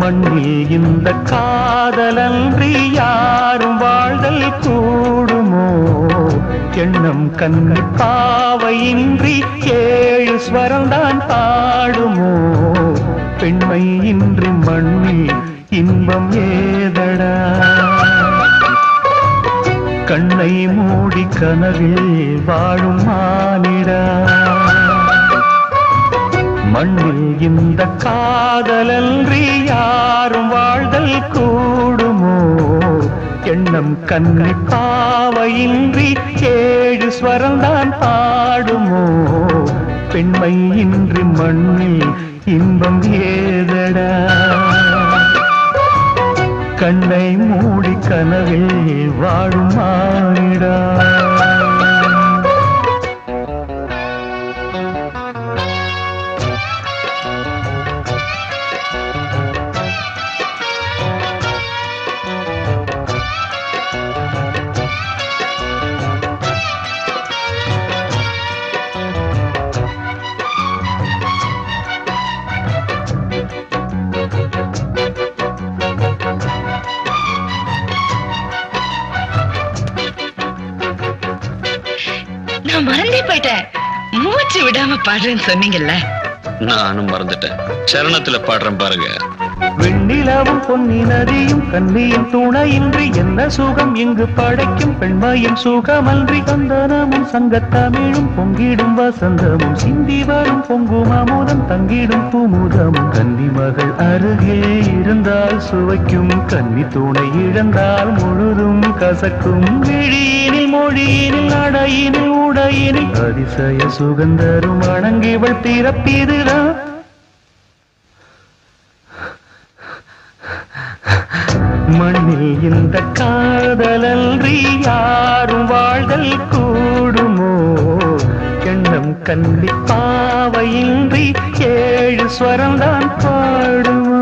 மண்ணில் இந்த காதலன்றி யாரும் வாழ்தல் கூடுமோ? எண்ணம் கண்ணு பாவையின்றி ஏழு ஸ்வரம்தான் பாடுமோ? பெண்மை இன்றி மண்ணில் இன்பம் ஏ கண்ணை மூடி கனவில் வாழும் மானிடா. மண்ணில் இந்த காதலன்றி யாரும் வாழ்தல் கூடுமோ? எண்ணம் கண்ணி பாவையின்றி ஏழு ஸ்வரம்தான் பாடுமோ? பெண்மை இன்றி மண்ணில் இன்பம் ஏதடா. கண்ணை மூடி கனவில் வாழுமா நான் மறந்தே போயிட்டேன். மூச்சு விடாம பாடுறேன்னு சொன்னீங்கல்ல? நானும் மறந்துட்டேன். சரணத்துல பாடுறேன் பாருங்க. வெண்ணிலவும் பொன்னி நதியும் கண்ணியும் துணையின்றி என்ன சுகம்? இங்கு படைக்கும் பெண்மையும் சுகமன்றி சந்தனமும் சங்கத்தமிழும் பொங்கிடும் வசந்தமும் சிந்தி வரும் பொங்கும் அமுதம் தங்கிடும் குமுதமும். கன்னி மகள் அருகே இருந்தால் சுவைக்கும் கன்னி துணை இழந்தால் முழுதும் கசக்கும். விழியினில் மொழியினில் நடையினில் உடையினில் அதிசய சுகந்தரும் வணங்கிவள் பிறப்பிதுதான். மண்ணில் இந்த காதலன்றி யாரும் வாழ்தல் கூடுமோ? எண்ணம் கண்டி பாவையின்றி ஏழு ஸ்வரம்தான் பாடுமோ?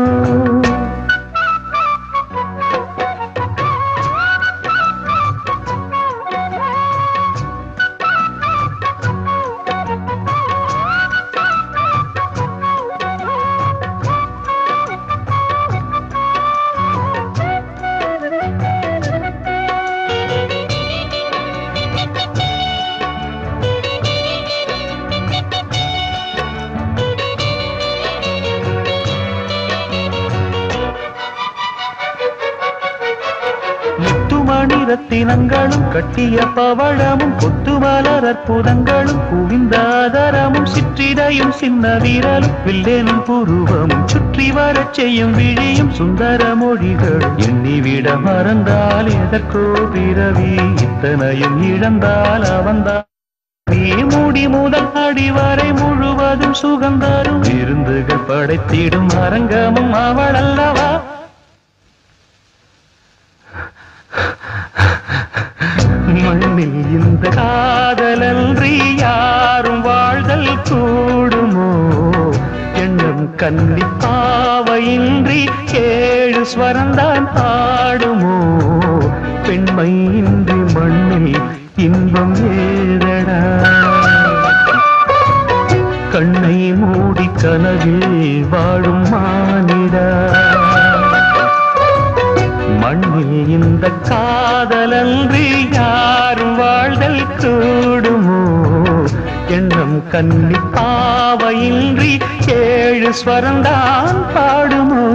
ரத்தினங்களும் கட்டிய பவழமும் கொத்து மலர் அற்புதங்களும் குவிந்தாதரமும் சிற்றிடையும் சின்ன வீரலும் வில்லேனும் புருவமும் சுற்றி வரச் செய்யும் விழியும் சுந்தர மொழிகளும். எண்ணிவிட மறந்தால் எதற்கோ பிறவி இத்தனையும் இழந்தால் அவன்தான். நீ மூடி முதல் அடி வரை முழுவதும் சுகந்தரும். விருந்துகள் படைத்திடும் அரங்கமும் அவள் அல்லவா மண்ணில் இந்த காதலன்றி யாரும் வாழ்தல் கூடுமோ? எண்ணம் கன்னி பாவையின்றி ஏழு ஸ்வரந்தான் பாடுமோ மண்ணில் இந்த காதலன்றி யாரும் வாழ்தல் கூடுமோ? எண்ணம் கண்ணி பாவையின்றி ஏழு ஸ்வரந்தான் பாடுமோ?